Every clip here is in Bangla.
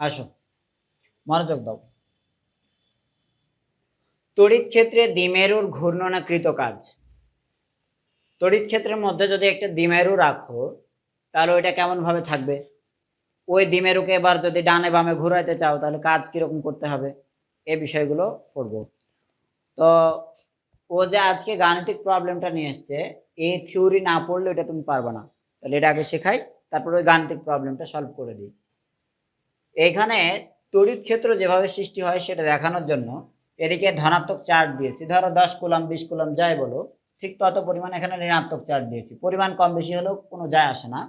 আসো, মনোযোগ দাও। তড়িৎ ক্ষেত্রে দ্বিমেরুর ঘূর্ণনাকৃত কাজ। তড়িৎ ক্ষেত্রের মধ্যে যদি একটা দ্বিমেরু রাখো, তাহলে ওইটা কেমন ভাবে থাকবে? ওই দ্বিমেরুকে এবার যদি ডানে বামে ঘুরাইতে চাও, তাহলে কাজ কীরকম করতে হবে? এই বিষয়গুলো পড়ব। তো ও যে আজকে গাণিতিক প্রবলেমটা নিয়ে এসছে এই থিওরি না পড়লে এটা তুমি পারবে না। তাহলে এটা আগে শেখাই, তারপর ওই গাণিতিক প্রবলেমটা সলভ করে দিই। এখানে তড়িৎ ক্ষেত্র যেভাবে সৃষ্টি হয় সেটা দেখানোর জন্য এদিকে ধনাত্মক চার্জ দিয়েছি। ধরো দশ কুলাম বিশ কুলাম যাই বলো, ঠিক তত পরিমাণ এখানে ঋণাত্মক চার্জ দিয়েছি। পরিমাণ কম বেশি হলেও কোনো যায় আসে না।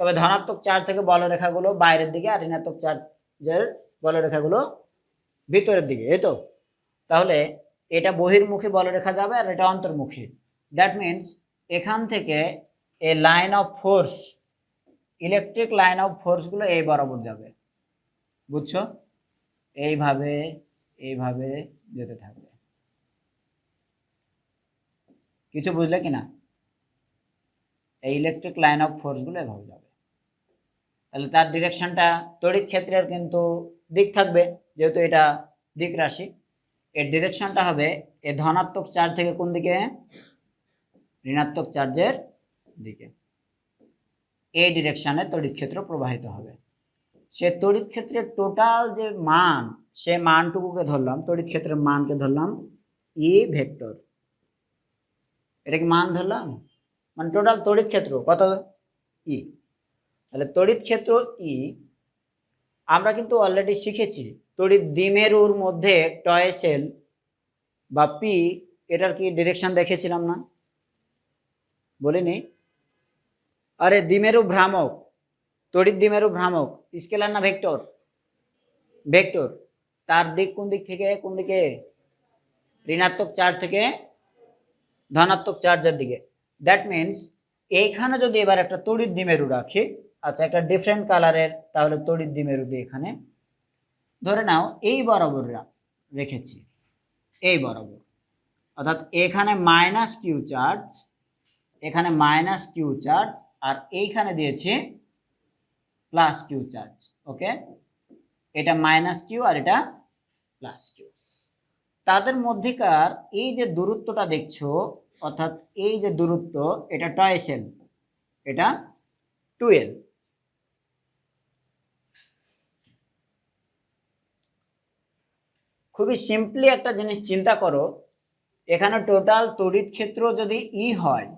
তবে ধনাত্মক চার্জ থেকে বলরেখাগুলো বাইরের দিকে আর ঋণাত্মক চার্জের বলরেখাগুলো ভিতরের দিকে, এই তো? তাহলে এটা বহির্মুখী বলরেখা যাবে আর এটা অন্তর্মুখী। দ্যাট মিন্স এখান থেকে a line of force electric line of ফোর্সগুলো এই বরাবর যাবে। বুঝছ? এইভাবে এইভাবে যেতে থাকবে। কিছু বুঝলে কি না এই ইলেকট্রিক লাইন অফ ফোর্সগুলো এভাবে যাবে। তাহলে তার ডিরেকশনটা তড়িৎ ক্ষেত্রের কিন্তু দিক থাকবে, যেহেতু এটা দিক রাশি। এর ডিরেকশনটা হবে এ ধনাত্মক চার্জ থেকে কোন দিকে? ঋণাত্মক চার্জের দিকে। এই ডিরেকশনে তড়িৎ ক্ষেত্র প্রবাহিত হবে। সে তড়িৎ ক্ষেত্রের টোটাল যে মান, সে মানটুকুকে ধরলাম, তড়িৎ ক্ষেত্রের মানকে ধরলাম ই ভেক্টর এটা কি মান ধরলাম? মানে টোটাল তড়িৎ ক্ষেত্র, কত? ই তাহলে তড়িৎ ক্ষেত্র ই আমরা কিন্তু অলরেডি শিখেছি, তড়িৎ দ্বিমেরুর মধ্যে টয়েসেল বা পি এটার কি ডিরেকশন দেখেছিলাম না? বলিনি? আরে দ্বিমেরু ভ্রামক তড়িৎ দ্বিমেরু ভ্রামক, স্কেলার না ভেক্টর? ভেক্টর। তার দিক কোন দিক থেকে? কোন দিকে? ঋণাত্মক চার্জ থেকে ধনাত্মক চার্জের দিকে। দ্যাট মিন্স এইখানে যদি এবার একটা তড়িৎ দ্বিমেরু রাখি আচ্ছা একটা ডিফারেন্ট কালারের তাহলে তড়িৎ দ্বিমেরু দিয়ে এখানে ধরে নাও, এই বরাবররা রেখেছি। এই বরাবর। অর্থাৎ এখানে মাইনাস কিউ চার্জ, এখানে মাইনাস কিউ চার্জ, আর এইখানে দিয়েছে প্লাস কিউ চার্জ ওকে এটা মাইনাস কিউ আর এটা প্লাস কিউ তাদের মধ্যেকার এই যে দূরত্বটা দেখছ, অর্থাৎ এই যে দূরত্ব, এটা টয়েসেল এটা টুয়েলভ খুবই সিম্পলি একটা জিনিস চিন্তা করো, এখানে টোটাল তড়িৎ ক্ষেত্র যদি ই হয়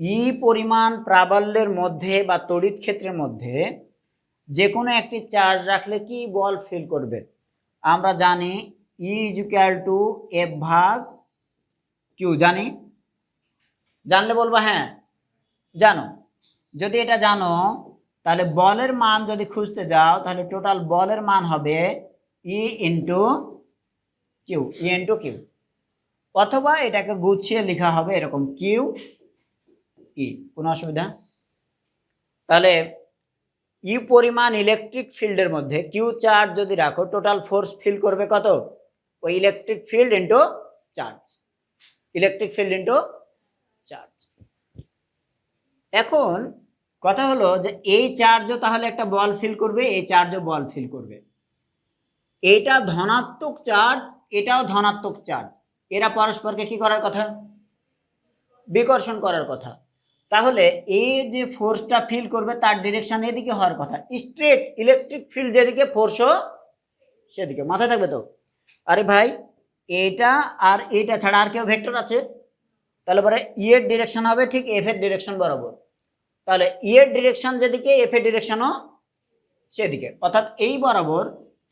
ই পরিমাণ প্রাবল্যের মধ্যে বা তড়িৎ ক্ষেত্রের মধ্যে যে কোনো একটি চার্জ রাখলে কি বল ফিল করবে? আমরা জানি ই ইজুক্যাল টু এফ ভাগ কিউ, জানি? জানলে বলব হ্যাঁ জানো। যদি এটা জানো, তাহলে বলের মান যদি খুঁজতে যাও, তাহলে টোটাল বলের মান হবে E into Q, E into Q. অথবা এটাকে গুছিয়ে লেখা হবে এরকম কিউ ই কোনো অসুবিধা? তাহলে ই পরিমাণ ইলেকট্রিক ফিল্ডের মধ্যে কিউ চার্জ যদি রাখো টোটাল ফোর্স ফিল করবে কত? ওই electric field into charge electric field into charge এখন কথা হলো যে এই চার্জও তাহলে একটা বল ফিল করবে, এই চার্জও বল ফিল করবে। এটা ধনাত্মক চার্জ এটাও ধনাত্মক চার্জ এরা পরস্পরকে কি করার কথা? বিকর্ষণ করার কথা। তাহলে এই যে ফোর্সটা ফিল করবে, তার ডিরেকশন এদিকে হওয়ার কথা। স্ট্রেট ইলেকট্রিক ফিল্ড যেদিকে ফোর্সও সেদিকে। মাথায় থাকবে তো? আরে ভাই, এটা আর এটা ছাড়া আর কেউ ভেক্টর আছে? তাহলে পরে ইয়ের এর ডিরেকশন হবে ঠিক এফ এর ডিরেকশন বরাবর। তাহলে ই এর ডিরেকশন যেদিকে এফ এর ডিরেকশনও সেদিকে। অর্থাৎ এই বরাবর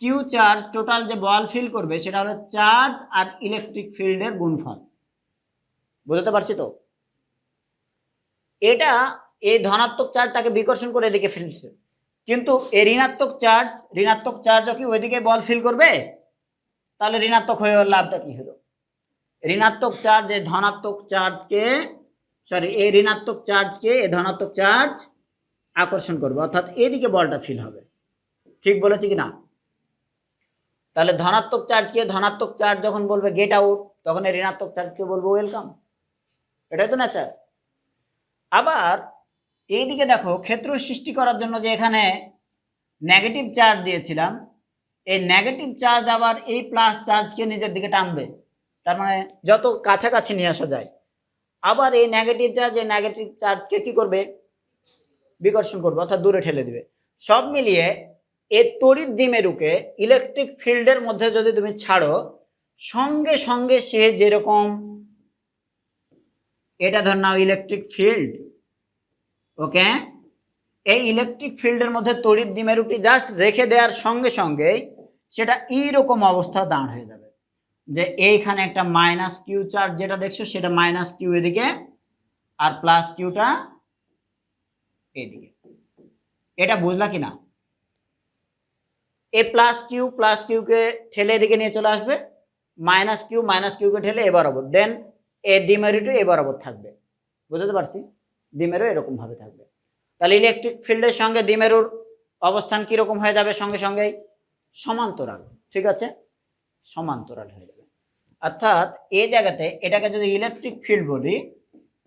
কিউ চার্জ টোটাল যে বল ফিল করবে, সেটা হলো চার্জ আর ইলেকট্রিক ফিল্ডের গুণফল। বুঝতে পারছি তো? এটা এই ধনাত্মক চার্জ তাকে বিকর্ষণ করে এদিকে ফেলছে কিন্তু এই ঋণাত্মক চার্জ ঋণাত্মক চার্জও কি ওইদিকে বল ফিল করবে, তাহলে ঋণাত্মক হয়ে লাভটা কি হলো? ঋণাত্মক চার্জ এই ধনাত্মক চার্জকে সরি এই ঋণাত্মক চার্জকে এই ধনাত্মক চার্জ আকর্ষণ করবে। অর্থাৎ এদিকে বলটা ফিল হবে। ঠিক বলেছি কি না? তাহলে ধনাত্মক চার্জকে ধনাত্মক চার্জ যখন বলবে গেট আউট তখন এই ঋণাত্মক চার্জকে বলব ওয়েলকাম এটাই তো নেচার আবার এই দিকে দেখো ক্ষেত্র সৃষ্টি করার জন্য যে এখানে নেগেটিভ চার্জ দিয়েছিলাম, এই নেগেটিভ চার্জ আবার এই প্লাস চার্জকে নিজের দিকে টানবে। তার মানে যত কাছাকাছি নিয়ে আসা যায়, আবার এই নেগেটিভ চার্জ এই নেগেটিভ চার্জকে কী করবে? বিকর্ষণ করবে, অর্থাৎ দূরে ঠেলে দিবে। সব মিলিয়ে এই তড়িৎ দ্বিমেরুকে ইলেকট্রিক ফিল্ডের মধ্যে যদি তুমি ছাড়ো, সঙ্গে সঙ্গে সে যেরকম এটা ধর নাও ইলেকট্রিক ফিল্ড ওকে এই ইলেকট্রিক ফিল্ডের মধ্যে তড়িৎ দ্বিমেরুটি জাস্ট রেখে দেওয়ার সঙ্গে সঙ্গেই সেটা এইরকম অবস্থা দাঁড় হয়ে যাবে। যে এইখানে একটা মাইনাস কিউ চার্জ যেটা দেখছ, সেটা মাইনাস কিউ এদিকে আর প্লাস কিউটা এদিকে। এটা বুঝলা কি না? এ প্লাস কিউ প্লাস কিউকে ঠেলে এদিকে নিয়ে চলে আসবে। মাইনাস কিউ মাইনাস কিউকে ঠেলে এবার বরাবর দেন এ দ্বিমেরুটি এ বরাবর থাকবে। বুঝতে পারছি? দ্বিমেরু এরকম ভাবে থাকবে। তাহলে ইলেকট্রিক ফিল্ডের সঙ্গে দ্বিমেরুর অবস্থান কীরকম হয়ে যাবে? সঙ্গে সঙ্গেই সমান্তরাল, ঠিক আছে? সমান্তরাল হয়ে যাবে। অর্থাৎ এই জায়গাতে এটাকে যদি ইলেকট্রিক ফিল্ড বলি,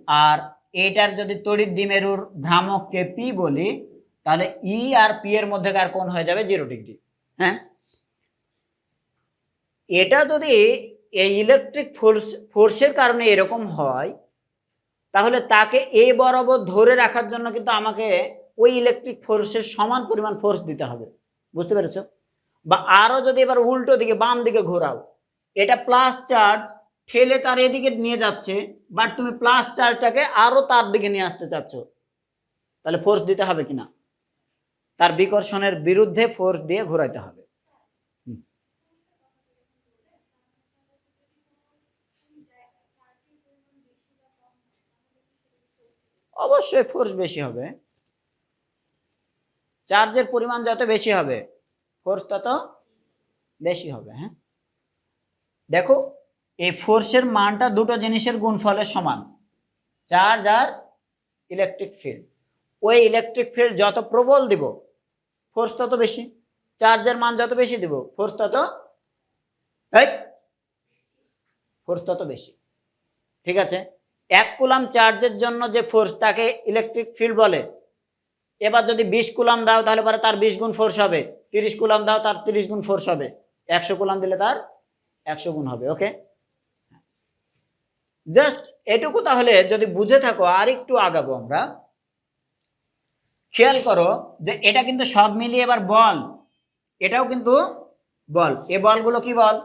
আর এটার যদি তড়িৎ দ্বিমেরুর ভ্রামককে পি বলি, তাহলে ই আর পি এর মধ্যেকার কোণ হয়ে যাবে জিরো ডিগ্রি হ্যাঁ? এটা যদি এই ইলেকট্রিক ফোর্স ফোর্সের কারণে এরকম হয়, তাহলে তাকে এ বরাবর ধরে রাখার জন্য কিন্তু আমাকে ওই ইলেকট্রিক ফোর্সের সমান পরিমাণ ফোর্স দিতে হবে। বুঝতে পেরেছ? বা আরও যদি এবার উল্টো দিকে, বাম দিকে ঘোরাও, এটা প্লাস চার্জ ঠেলে তার এদিকে নিয়ে যাচ্ছে বাট তুমি প্লাস চার্জটাকে আরও তার দিকে নিয়ে আসতে চাচ্ছ, তাহলে ফোর্স দিতে হবে কিনা? তার বিকর্ষণের বিরুদ্ধে ফোর্স দিয়ে ঘোরাইতে হবে হুম। অবশ্যই ফোর্স বেশি হবে। চার্জের পরিমাণ যত বেশি হবে ফোর্স তত বেশি হবে হ্যাঁ? দেখো, এই ফোর্সের মানটা দুটো জিনিসের গুণফলের সমান। চার্জ আর ইলেকট্রিক ফিল্ড ওই ইলেকট্রিক ফিল্ড যত প্রবল দিব ফোর্স তত বেশি। চার্জের মান যত বেশি দিব ফোর্স তত ফোর্স তত বেশি। ঠিক আছে? এক কুলাম চার্জের জন্য যে ফোর্স তাকে ইলেকট্রিক ফিল্ড বলে। এবার যদি বিশ কুলাম দাও, তাহলে পরে তার বিশ গুণ ফোর্স হবে। তিরিশ কুলাম দাও, তার তিরিশ গুণ ফোর্স হবে। একশো কুলাম দিলে তার একশো গুণ হবে ওকে জাস্ট এটুকু তাহলে যদি বুঝে থাকো, আর একটু আগাবো আমরা। খেয়াল করো যে এটা কিন্তু সব মিলিয়ে এবার বল। এটাও কিন্তু বল। এ বলগুলো কি বল?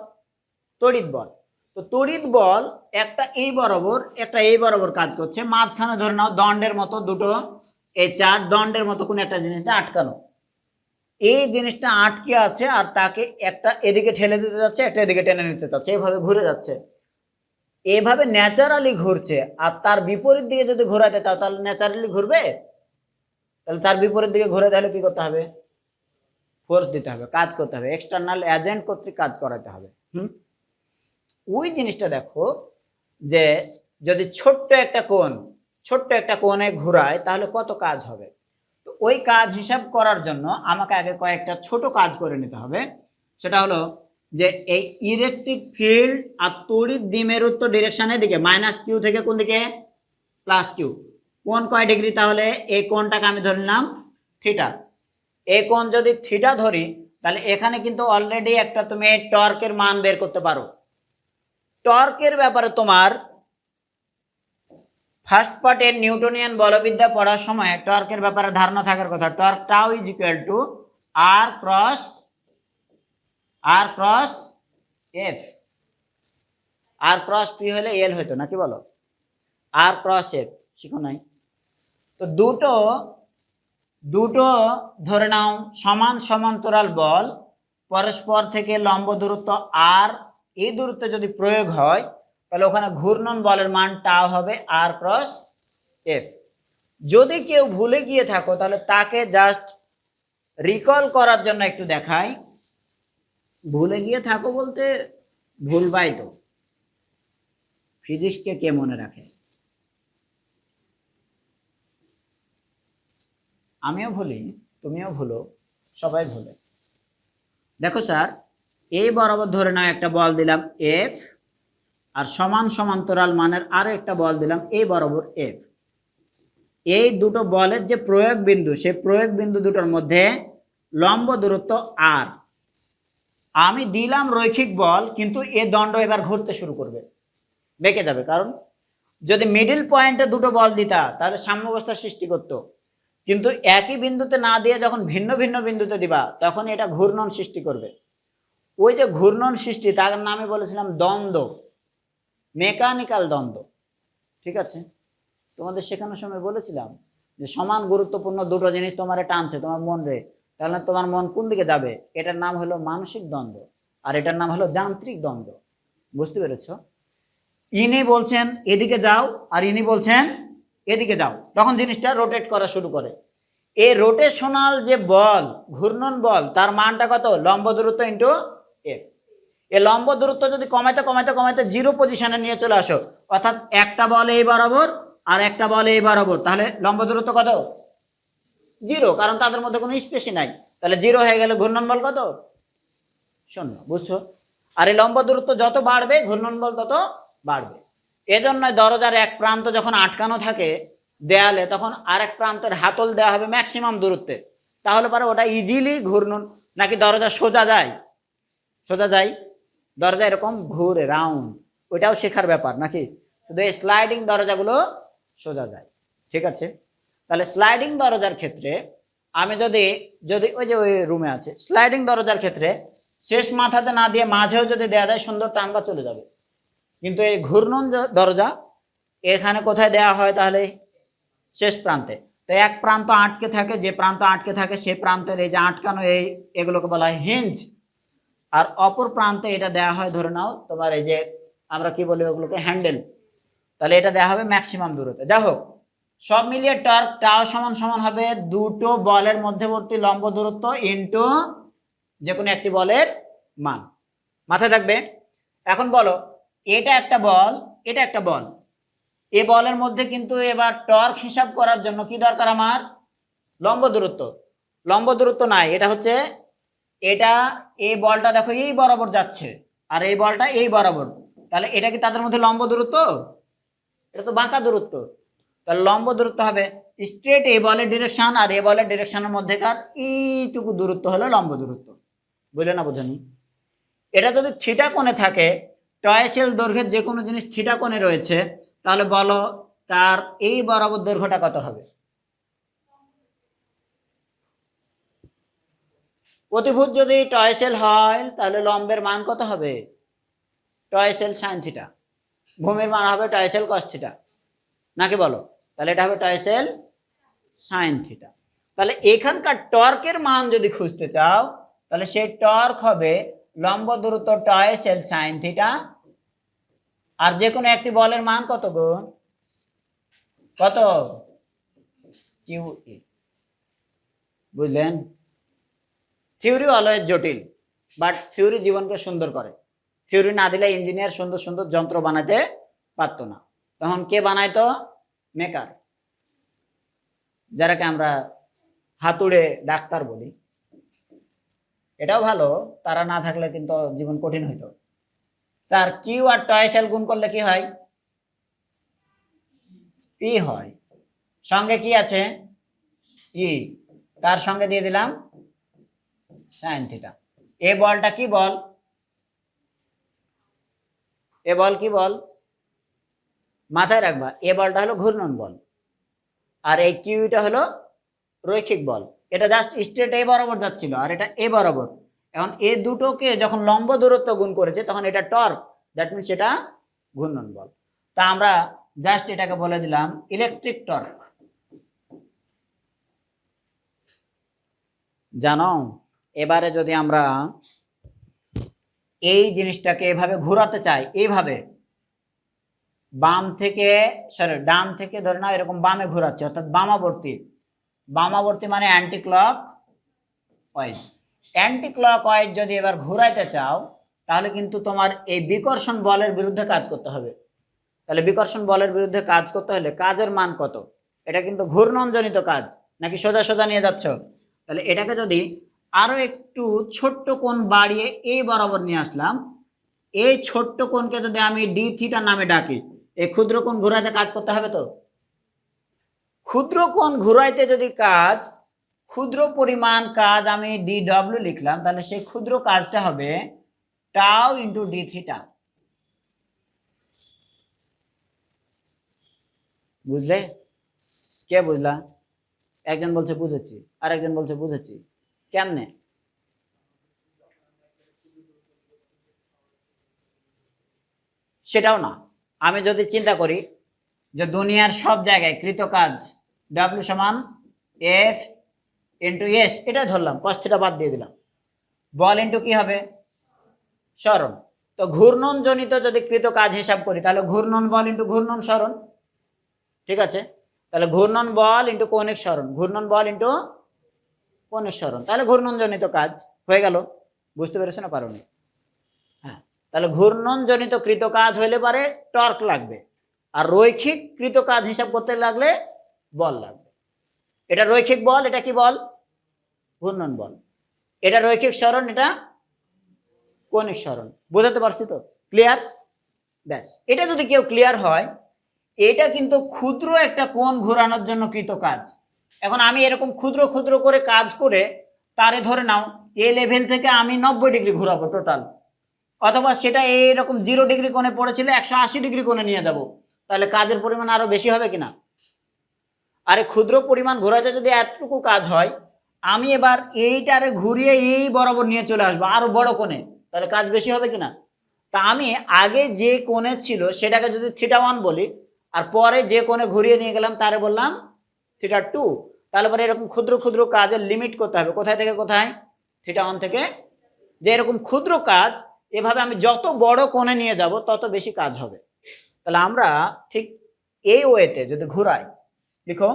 তড়িৎ বল। তো তড়িৎ বল একটা এই বরাবর, একটা এই বরাবর কাজ করছে। মাঝখানে ধরে নাও দণ্ডের মতো দুটো এই চার দণ্ডের মতো কোনো একটা জিনিসটা আটকানো। এই জিনিসটা আটকে আছে আর তাকে একটা এদিকে ঠেলে দিতে যাচ্ছে, একটা এদিকে টেনে নিতে চাচ্ছে এভাবে ঘুরে যাচ্ছে। এভাবে ন্যাচারালি ঘুরছে। আর তার বিপরীত দিকে যদি ঘোরাতে চাও, তাহলে ন্যাচারালি ঘুরবে? তাহলে তার বিপরীত দিকে ঘুরে তাহলে কি করতে হবে? ফোর্স দিতে হবে, কাজ করতে হবে। এক্সটার্নাল এজেন্ট কর্তৃক কাজ করাতে হবে। হুম? ওই জিনিসটা দেখো যে যদি ছোট্ট একটা কোণ, ছোট্ট একটা কোণে ঘুরায়, তাহলে কত কাজ হবে? তো ওই কাজ হিসাব করার জন্য আমাকে আগে কয়েকটা ছোট কাজ করে নিতে হবে। সেটা হলো যে এই ইলেকট্রিক ফিল্ড আর তড়িৎ দ্বিমেরুর তো ডিরেকশনের দিকে মাইনাস কিউ থেকে কোন দিকে? প্লাস কিউ কোন কয় ডিগ্রি তাহলে? এই কোণটাকে আমি ধরে নিলাম থিটা এই কোণ যদি থিটা ধরি, তাহলে এখানে কিন্তু অলরেডি একটা তুমি টর্কের মান বের করতে পারো। টর্কের ব্যাপারে তোমার ফার্স্ট পার্টের নিউটনিয়ান বলবিদ্যা পড়ার সময় টর্কের ব্যাপারে ধারণা থাকার কথা। Torque tau is equal to R cross R cross F R cross P হলে এল হইতো নাকি বলো? আর ক্রস এফ শিখো নাই। তো দুটো দুটো ধরে নাও, সমান সমান্তরাল বল, পরস্পর থেকে লম্ব দূরত্ব আর এই দূরত্বে যদি প্রয়োগ হয়, তাহলে ওখানে ঘূর্ণন বলের মান টাও হবে আর ক্রস এফ যদি কেউ ভুলে গিয়ে থাকো, তাহলে তাকে জাস্ট রিকল করার জন্য একটু দেখাই। ভুলে গিয়ে থাকো বলতে ভুলবাই তো। ফিজিক্সকে কে মনে রাখে? আমিও ভুলি, তুমিও ভুলো, সবাই ভুলে। দেখো স্যার এই বরাবর ধরে নাও একটা বল দিলাম এফ, আর সমান সমান্তরাল মানের আরও একটা বল দিলাম এই বরাবর এফ। এই দুটো বলের যে প্রয়োগ বিন্দু সেই প্রয়োগ বিন্দু দুটোর মধ্যে লম্ব দূরত্ব আর। আমি দিলাম রৈখিক বল, কিন্তু এ দণ্ড এবার ঘুরতে শুরু করবে। বেঁকে যাবে, কারণ যদি মিডিল পয়েন্টে দুটো বল দিতা, তাহলে সাম্যাবস্থার সৃষ্টি করতো। কিন্তু একই বিন্দুতে না দিয়ে যখন ভিন্ন ভিন্ন বিন্দুতে দিবা, তখন এটা ঘূর্ণন সৃষ্টি করবে। ওই যে ঘূর্ণন সৃষ্টি, তার নামে বলেছিলাম দ্বন্দ্ব, মেকানিক্যাল দ্বন্দ্ব, ঠিক আছে? তোমাদের শেখানোর সময় বলেছিলাম যে সমান গুরুত্বপূর্ণ দুটো জিনিস তোমার টানছে তোমার মন রে। তাহলে তোমার মন কোন দিকে যাবে? এটার নাম হলো মানসিক দ্বন্দ্ব, আর এটার নাম হলো যান্ত্রিক দ্বন্দ্ব। বুঝতে পেরেছ? ইনি বলছেন, এদিকে যাও। আর ইনি বলছেন, এদিকে যাও। তখন জিনিসটা রোটেট করা শুরু করে। এই রোটেশনাল যে বল, ঘূর্ণন বল, তার মানটা কত? লম্ব দূরত্ব ইন্টু এই লম্ব দূরত্ব যদি কমাইতে কমাইতে কমাইতে জিরো পজিশনে নিয়ে চলে আসো, অর্থাৎ একটা বল এই বরাবর আর একটা বল এই বরাবর, তাহলে লম্ব দূরত্ব কত? জিরো, কারণ তাদের মধ্যে কোনো স্পেসই নাই। তাহলে জিরো হয়ে গেলে ঘূর্ণন বল কত? শূন্য, বুঝছ? আর এই লম্ব দূরত্ব যত বাড়বে, ঘূর্ণন বল তত বাড়বে। এজন্যই দরজার এক প্রান্ত যখন আটকানো থাকে দেয়ালে, তখন আরেক প্রান্তের হাতল দেওয়া হবে ম্যাক্সিমাম দূরত্বে। তাহলে পরে ওটা ইজিলি ঘূর্ণন, নাকি দরজা সোজা যায়? সোজা যায়। দরজা এরকম ঘুরে রাউন্ড ওইটাও শেখার ব্যাপার নাকি? শুধু এই স্লাইডিং দরজাগুলো সোজা যায়। ঠিক আছে? তাহলে স্লাইডিং দরজার ক্ষেত্রে আমি যদি যদি ওই যে ওই রুমে আছে স্লাইডিং দরজার ক্ষেত্রে শেষ মাথাতে না দিয়ে মাঝেও যদি দেওয়া যায়, সুন্দর টানবা চলে যাবে। কিন্তু এই ঘূর্ণন দরজা এখানে কোথায় দেওয়া হয় তাহলে? শেষ প্রান্তে। তো এক প্রান্ত আটকে থাকে, যে প্রান্ত আটকে থাকে সে প্রান্তের এই যে আটকানো এই, এগুলোকে বলা হয় হিঞ্জ আর অপর প্রান্তে এটা দেওয়া হয়, ধরে নাও তোমার এই যে আমরা কি বলি ওগুলোকে? হ্যান্ডেল তাহলে এটা দেওয়া হবে ম্যাক্সিমাম দূরত্বে। যা হোক, সব মিলিয়ে টর্ক টাও সমান সমান হবে দুটো বলের মধ্যবর্তী লম্ব দূরত্ব ইনটু যে কোনো একটি বলের মান। মাথায় থাকবে? এখন বলো, এটা একটা বল, এটা একটা বল। এ বলের মধ্যে কিন্তু এবার টর্ক হিসাব করার জন্য কি দরকার আমার? লম্ব দূরত্ব। লম্ব দূরত্ব নাই, এটা হচ্ছে এটা এই বলটা দেখো, এই বরাবর যাচ্ছে। আর এই বলটা এই বরাবর। তাহলে এটা কি তাদের মধ্যে লম্ব দূরত্ব? এটা তো বাঁকা দূরত্ব। তাহলে লম্ব দূরত্ব হবে স্ট্রেট এই বলের ডিরেকশন আর এ বলের ডিরেকশনের মধ্যেকার এইটুকু দূরত্ব হলো লম্ব দূরত্ব। বুঝলে না বোঝানি? এটা যদি থিটা কোণে থাকে টয়েসেল দৈর্ঘ্যের যে কোনো জিনিস থিটা কোণে রয়েছে, তাহলে বলো তার এই বরাবর দৈর্ঘ্যটা কত হবে? প্রতিভূত যদি টয়েসেল হয়, তাহলে লম্বের মান কত হবে? Two L sine theta. ভূমির মান হবে টয়েসেল কস থিটা। নাকি বলো? তাহলে এটা হবে টয়সেল সাইন থিটা। তাহলে এখানকার টর্কের মান যদি খুঁজতে চাও, তাহলে সেই টর্ক হবে লম্ব দূরত্ব টয়েসেল সাইন থিটা। আর যে কোনো একটি বলের মান কত গো কত? কিউ বুঝলেন? থিওরি অলওয়েজ জটিল বাট থিওরি জীবনকে সুন্দর করে। থিওরি না দিলে ইঞ্জিনিয়ার সুন্দর সুন্দর যন্ত্র বানাতে পারতো না। তখন কে বানাইতো? মেকার। যারাকে আমরা হাতুড়ে ডাক্তার বলি। এটাও ভালো, তারা না থাকলে কিন্তু জীবন কঠিন হইতো। স্যার, কিউ আর টয়েসেল গুণ করলে কি হয়? পি হয়। সঙ্গে কি আছে? ই। তার সঙ্গে দিয়ে দিলাম? সাইন থিটা এ বলটা কি বল? এ বল কি বল? মাথায় রাখবা, এ বলটা হলো ঘূর্ণন বল, আর এই কিউটা হলো রৈখিক বল। এটা জাস্ট স্ট্রেট এ বরাবর যাচ্ছিল, আর এটা এ বরাবর। এখন এ দুটোকে যখন লম্ব দূরত্ব গুণ করেছে, তখন এটা টর্ক দ্যাট মিনস এটা ঘূর্ণন বল। তা আমরা জাস্ট এটাকে বলে দিলাম ইলেকট্রিক টর্ক জানো? এবারে যদি আমরা এই জিনিসটাকে এভাবে ঘোরাতে চাই, এইভাবে বাম থেকে সরি ডান থেকে ধরে নাও, এরকম বামে ঘোরাচ্ছে, অর্থাৎ বামাবর্তী। বামাবর্তী মানে anticlockwise anticlockwise যদি এবার ঘোরাইতে চাও, তাহলে কিন্তু তোমার এই বিকর্ষণ বলের বিরুদ্ধে কাজ করতে হবে। তাহলে বিকর্ষণ বলের বিরুদ্ধে কাজ করতে হলে কাজের মান কত? এটা কিন্তু ঘূর্ণনজনিত কাজ, নাকি সোজা সোজা নিয়ে যাচ্ছ? তাহলে এটাকে যদি আরও একটু ছোট্ট কোণ বাড়িয়ে এই বরাবর নিয়ে আসলাম। এই ছোট্ট কোণকে যদি আমি ডি থিটা নামে ডাকি, এই ক্ষুদ্র কোণ ঘুরাইতে কাজ করতে হবে তো? ক্ষুদ্র কোণ ঘুরাইতে যদি কাজ, ক্ষুদ্র পরিমাণ কাজ আমি ডি ডব্লিউ লিখলাম, তাহলে সেই ক্ষুদ্র কাজটা হবে টাও ইন্টু ডি থিটা বুঝলে? কে বুঝলা? একজন বলছে বুঝেছি আর একজন বলছে বুঝেছি। কেমনে? সেটাও না। আমি যদি চিন্তা করি যে দুনিয়ার সব জায়গায় কৃত কাজ ডাব্লিউ সমান এফ ইন্টু এস এটা ধরলাম কষ্টটা বাদ দিয়ে দিলাম। বল ইন্টু কি হবে? স্মরণ। তো ঘূর্ণন জনিত যদি কৃত কাজ হিসাব করি, তাহলে ঘূর্ণন বল ইন্টু ঘূর্ণন স্মরণ। ঠিক আছে? তাহলে ঘূর্ণন বল ইন্টু কৌণিক স্মরণ। ঘূর্ণন বল ইন্টু স্মরণ তাহলে ঘূর্ণনজনিত কাজ হয়ে গেল বুঝতে পেরেছ না পারো হ্যাঁ তাহলে ঘূর্ণনজনিত কৃত কাজ হইলে পারে টর্ক লাগবে আর রৈখিক কৃত কাজ হিসাব করতে লাগলে বল লাগবে এটা রৈখিক বল এটা কি বল ঘূর্ণন বল এটা রৈখিক স্মরণ এটা কৌণিক স্মরণ বোঝাতে পারছি তো ক্লিয়ার ব্যাস এটা যদি কেউ ক্লিয়ার হয় এটা কিন্তু ক্ষুদ্র একটা কোণ ঘোরানোর জন্য কৃত কাজ এখন আমি এরকম ক্ষুদ্র ক্ষুদ্র করে কাজ করে তারে ধরে নাও, এ লেভেল থেকে আমি নব্বই ডিগ্রি ঘোরাবো টোটাল অথবা সেটা এইরকম জিরো ডিগ্রি কোণে পড়েছিল, একশো আশি ডিগ্রি কোণে নিয়ে যাব। তাহলে কাজের পরিমাণ আরও বেশি হবে কিনা? আরে ক্ষুদ্র পরিমাণ ঘোরাতে যদি এতটুকু কাজ হয়, আমি এবার এইটারে ঘুরিয়ে এই বরাবর নিয়ে চলে আসব আরও বড় কোণে। তাহলে কাজ বেশি হবে কিনা? তা আমি আগে যে কোণে ছিল, সেটাকে যদি থিটা ওয়ান বলি, আর পরে যে কোণে ঘুরিয়ে নিয়ে গেলাম, তারে বললাম থিটা টু তাহলে পরে এরকম ক্ষুদ্র ক্ষুদ্র কাজের লিমিট করতে হবে। কোথায় থেকে কোথায়? থিটা ওয়ান থেকে। যে এরকম ক্ষুদ্র কাজ, এভাবে আমি যত বড় কোণে নিয়ে যাব, তত বেশি কাজ হবে। তাহলে আমরা ঠিক এই ওয়েতে যদি ঘুরাই, লিখো।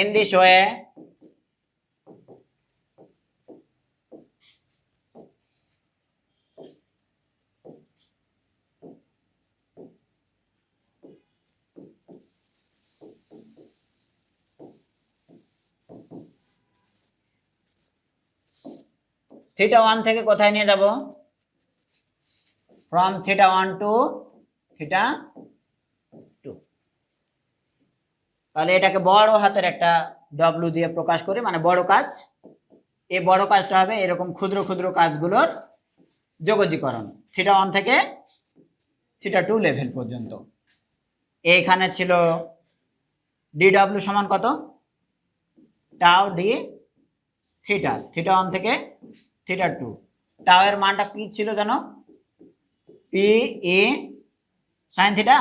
In this way theta one থেকে কোথায় নিয়ে যাব? From theta one to theta two তাহলে এটাকে বড় হাতের একটা ডব্লু দিয়ে প্রকাশ করি মানে বড় কাজ। এই বড় কাজটা হবে এরকম ক্ষুদ্র ক্ষুদ্র কাজগুলোর যোগজীকরণ থিটা ওয়ান থেকে থিটা টু লেভেল পর্যন্ত। এইখানে ছিল ডিডব্লিউ সমান কত? Tau d theta theta one থেকে থিটা টু। টাও এর মানটা কি ছিল জানো? P E sine theta?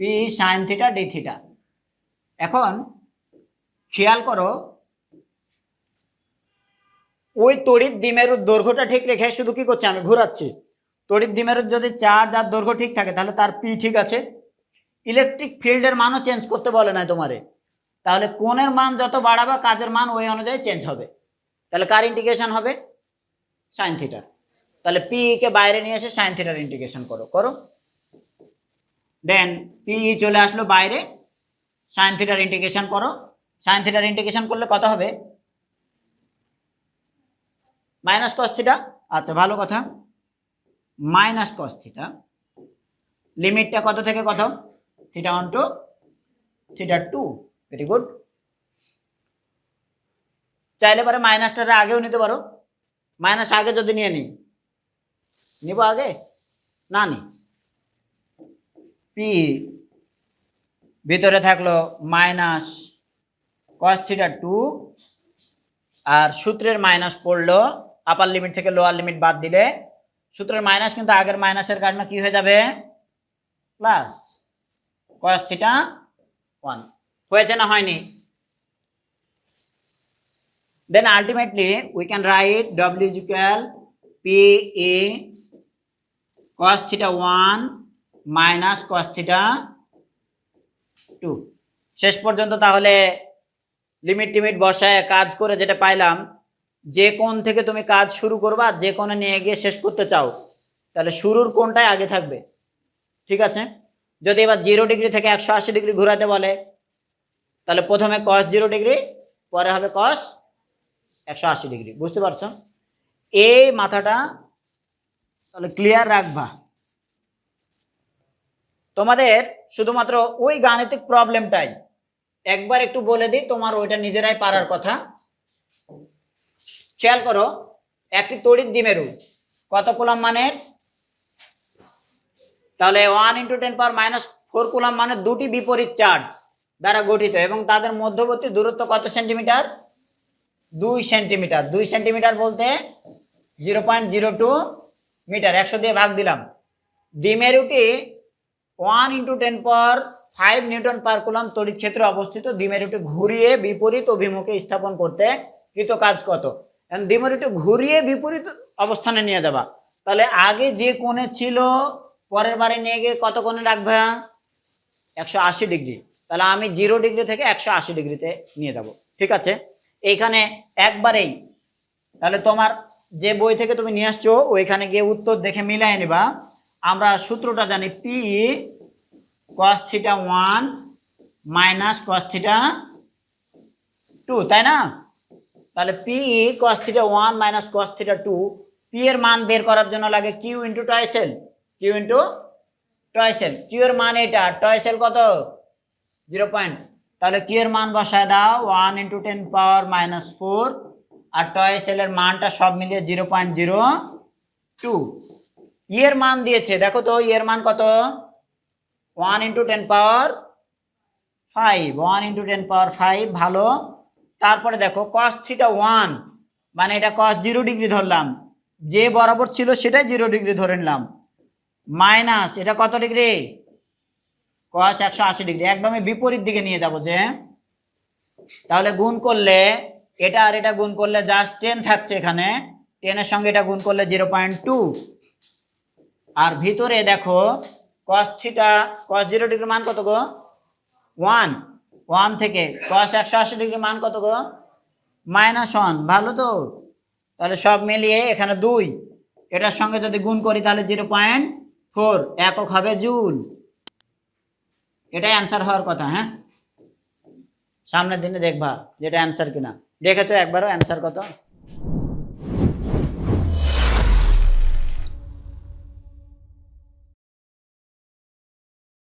P sine theta d theta. এখন খেয়াল করো, ওই তড়িৎ দ্বিমেরুর দৈর্ঘ্যটা ঠিক রেখে শুধু কি করছে? আমি ঘোরাচ্ছি। তড়িৎ দ্বিমেরুর যদি চার্জ আর দৈর্ঘ্য ঠিক থাকে, তাহলে তার পি ঠিক আছে। ইলেকট্রিক ফিল্ডের মানও চেঞ্জ করতে বলে না তোমারে। তাহলে কোণের মান যত বাড়াবা, কাজের মান ওই অনুযায়ী চেঞ্জ হবে। তাহলে কার ইন্টিগ্রেশন হবে? সাইন থিটার তাহলে পি কে বাইরে নিয়ে এসে সাইন থিটার ইন্টিগ্রেশন করো করো। দেন পি চলে আসলো বাইরে সাইন থিটার ইন্টিগ্রেশন করো। সাইন থিটার ইন্টিগ্রেশন করলে কত হবে? মাইনাস কস থিটা আচ্ছা ভালো কথা। মাইনাস কস থিটা লিমিটটা কত থেকে কত? Theta one to theta two very good চাইলে পারে মাইনাসটা আগেও নিতে পারো। মাইনাস আগে যদি নিয়ে নিই, নিব আগে? না নি। পি ভিতরে থাকল মাইনাস কস থিটা টু আর সূত্রের মাইনাস পড়ল আপার লিমিট থেকে লোয়ার লিমিট বাদ দিলে। সূত্রের মাইনাস কিন্তু আগের মাইনাসের কারণে কি হয়ে যাবে? প্লাস কস থিটা ওয়ান হয়েছে না হয়নি? Then ultimately, we can write w is equal p a cos theta 1 minus cos theta 2 শেষ পর্যন্ত তাহলে লিমিট টিমিট বসায় কাজ করে যেটা পাইলাম, যে কোন থেকে তুমি কাজ শুরু করবা, যে কোণে নিয়ে গিয়ে শেষ করতে চাও, তাহলে শুরুর কোণটাই আগে থাকবে। ঠিক আছে? যদি এবার জিরো ডিগ্রি থেকে একশো আশি ডিগ্রি ঘোরাতে বলে, তাহলে প্রথমে কস জিরো ডিগ্রি পরে হবে কস একশো আশি ডিগ্রি, বুঝতে পারছ? এই মাথাটা তাহলে ক্লিয়ার রাখবা। তোমাদের শুধুমাত্র ওই গাণিতিক প্রবলেমটাই একবার একটু বলে দিই, তোমার ওইটা নিজেরাই পারার কথা। খেয়াল করো, একটি তড়িৎ দ্বিমেরু, কত কুলাম মানের? তাহলে one into ten power minus four coulomb মানে দুটি বিপরীত চার্জ দ্বারা গঠিত এবং তাদের মধ্যবর্তী দূরত্ব কত সেন্টিমিটার দুই সেন্টিমিটার। দুই সেন্টিমিটার বলতে zero point zero two metre. একশো দিয়ে ভাগ দিলাম। দ্বিমেরুটি one into ten power five newton per coulomb তড়িৎ ক্ষেত্রে অবস্থিত। দ্বিমেরুটি ঘুরিয়ে বিপরীত অভিমুখে স্থাপন করতে কৃত কাজ কত? দ্বিমেরুটি ঘুরিয়ে বিপরীত অবস্থানে নিয়ে যাবা। তাহলে আগে যে কোণে ছিল, পরের বারে নিয়ে গিয়ে কত কোণে রাখবে? একশো আশি ডিগ্রি। তাহলে আমি জিরো ডিগ্রি থেকে একশো আশি ডিগ্রিতে নিয়ে যাব। ঠিক আছে? এইখানে একবারেই, তাহলে তোমার যে বই থেকে তুমি নিয়ে আসছো, ওইখানে গিয়ে উত্তর দেখে মিলাই নেবা। আমরা সূত্রটা জানি P cos theta one minus cos theta two তাই না? তাহলে P cos theta one minus cos theta two P এর মান বের করার জন্য লাগে Q into two L Q into two L Q এর মান এটা টয়েসেল কত? জিরো পয়েন্ট তাহলে কিউ এর মান বসায় দাও? One into ten power minus four আর টয়েসেল এর মানটা সব মিলিয়ে জিরো পয়েন্ট জিরো টু ইয়ের মান দিয়েছে, দেখো তো ইয়ের মান কত? One into ten power five one into ten power five ভালো। তারপরে দেখো কস থিটা ওয়ান মানে এটা কস জিরো ডিগ্রি ধরলাম। যে বরাবর ছিল সেটাই জিরো ডিগ্রি ধরে নিলাম। মাইনাস এটা কত ডিগ্রি কস একশো আশি ডিগ্রি, একদমই বিপরীত দিকে নিয়ে যাব যে, তাহলে গুণ করলে এটা আর এটা গুণ করলে জাস্ট টেন থাকছে এখানে টেনের সঙ্গে এটা গুণ করলে জিরো পয়েন্ট টু আর ভিতরে দেখো cos theta cos zero degree মান কত গো? ওয়ান ওয়ান থেকে কস একশো আশি ডিগ্রি মান কত গো? মাইনাস ওয়ান ভালো তো? তাহলে সব মিলিয়ে এখানে দুই। এটার সঙ্গে যদি গুণ করি তাহলে জিরো পয়েন্ট ফোর একক হবে জুল। এটাই অ্যান্সার হওয়ার কথা হ্যাঁ সামনের দিনে দেখবা যেটা অ্যান্সার কিনা দেখেছ একবারও অ্যান্সার কত